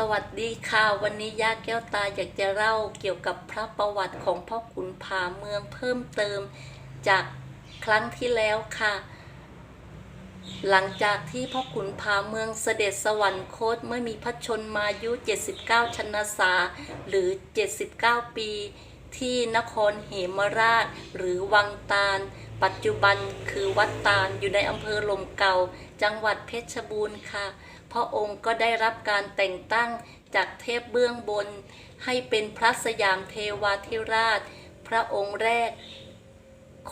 สวัสดีค่ะ วันนี้ย่าแก้วตาอยากจะเล่าเกี่ยวกับพระประวัติของพ่อขุนผาเมืองเพิ่มเติมจากครั้งที่แล้วค่ะ หลังจากที่พ่อขุนผาเมืองเสด็จสวรรคตเมื่อมีพระชนมายุ 79 ชนษาหรือ 79 ปี ที่นครเหมราช หรือวังตาล ปัจจุบันคือวัดตาลอยู่ในอำเภอลมเก่า จังหวัดเพชรบูรณ์ค่ะ พระองค์ก็ได้รับการแต่งตั้งจากเทพเบื้องบน ให้เป็นพระสยามเทวาธิราช พระองค์แรก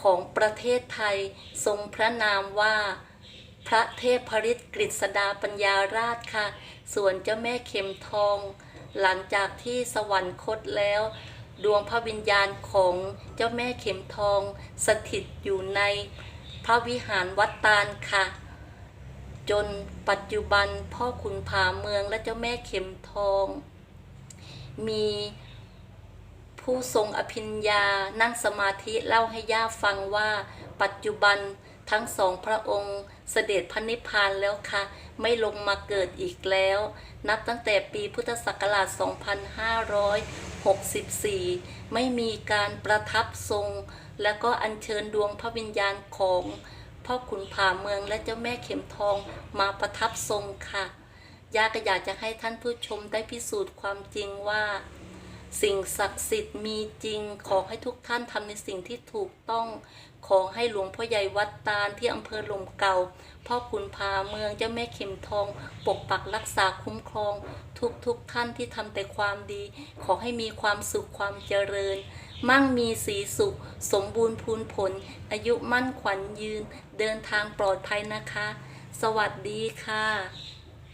ของประเทศไทยทรงพระนามว่าพระเทพฤทธิ์กฤษดาปัญญาราชค่ะ ส่วนเจ้าแม่เข็มทอง หลังจากที่สวรรคตแล้ว ดวงพระวิญญาณของเจ้าแม่เข็มทอง สถิตอยู่ในพระวิหารวัดตาลค่ะ จนปัจจุบันพ่อขุนผาเมืองและเจ้าแม่เข็มทอง มีผู้ทรงอภิญญานั่งสมาธิเล่าให้ย่าฟังว่า ปัจจุบันทั้งสองพระองค์เสด็จพระนิพพานแล้วค่ะ ไม่ลงมาเกิดอีกแล้ว นับตั้งแต่ปีพุทธศักราช 2564 ไม่มีการประทับทรง และก็อัญเชิญดวงพระวิญญาณของ พ่อขุนผาเมืองและเจ้าแม่เข็มทองมาประทับทรงค่ะย่าก็อยากจะให้ท่านผู้ชมได้พิสูจน์ความจริงว่า สิ่งศักดิ์สิทธิ์มีจริง ขอให้ทุกท่านทำในสิ่งที่ถูกต้อง ขอให้หลวงพ่อใหญ่วัดตาลที่อำเภอลมเก่า พ่อขุนพาเมืองเจ้าแม่เข็มทอง ปกปักรักษาคุ้มครอง ทุกทุกท่านที่ทำแต่ความดี ขอให้มีความสุขความเจริญ มั่งมีสีสุข สมบูรณ์พูนผล อายุมั่นขวัญยืน เดินทางปลอดภัยนะคะ สวัสดีค่ะ